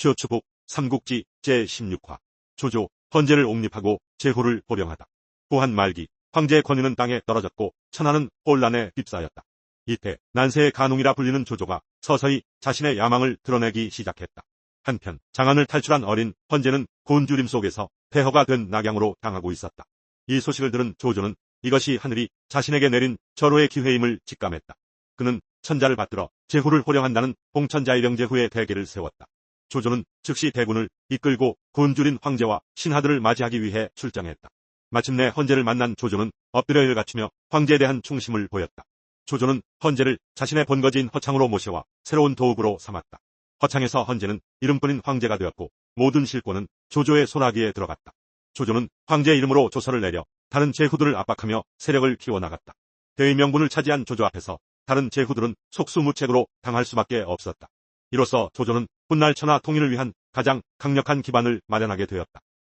쇼츠북 삼국지 제16화 조조 헌제를 옹립하고 제후를 보령하다. 고한 말기 황제의 권위는 땅에 떨어졌고 천하는 혼란에 휩싸였다. 이때 난세의 간웅이라 불리는 조조가 서서히 자신의 야망을 드러내기 시작했다. 한편 장안을 탈출한 어린 헌제는 곤주림 속에서 폐허가 된 낙양으로 향하고 있었다. 이 소식을 들은 조조는 이것이 하늘이 자신에게 내린 절호의 기회임을 직감했다. 그는 천자를 받들어 제후를 호령한다는 봉천자의령 제후의 대계를 세웠다. 조조는 즉시 대군을 이끌고 곤주린 황제와 신하들을 맞이하기 위해 출정했다. 마침내 헌제를 만난 조조는 엎드려 일갖추며 황제에 대한 충심을 보였다. 조조는 헌제를 자신의 본거지인 허창으로 모셔와 새로운 도읍으로 삼았다. 허창에서 헌제는 이름뿐인 황제가 되었고 모든 실권은 조조의 손아귀에 들어갔다. 조조는 황제 이름으로 조서를 내려 다른 제후들을 압박하며 세력을 키워나갔다. 대의 명분을 차지한 조조 앞에서 다른 제후들은 속수무책으로 당할 수밖에 없었다. 이로써 조조는 훗날 천하 통일을 위한 가장 강력한 기반을 마련하게 되었다.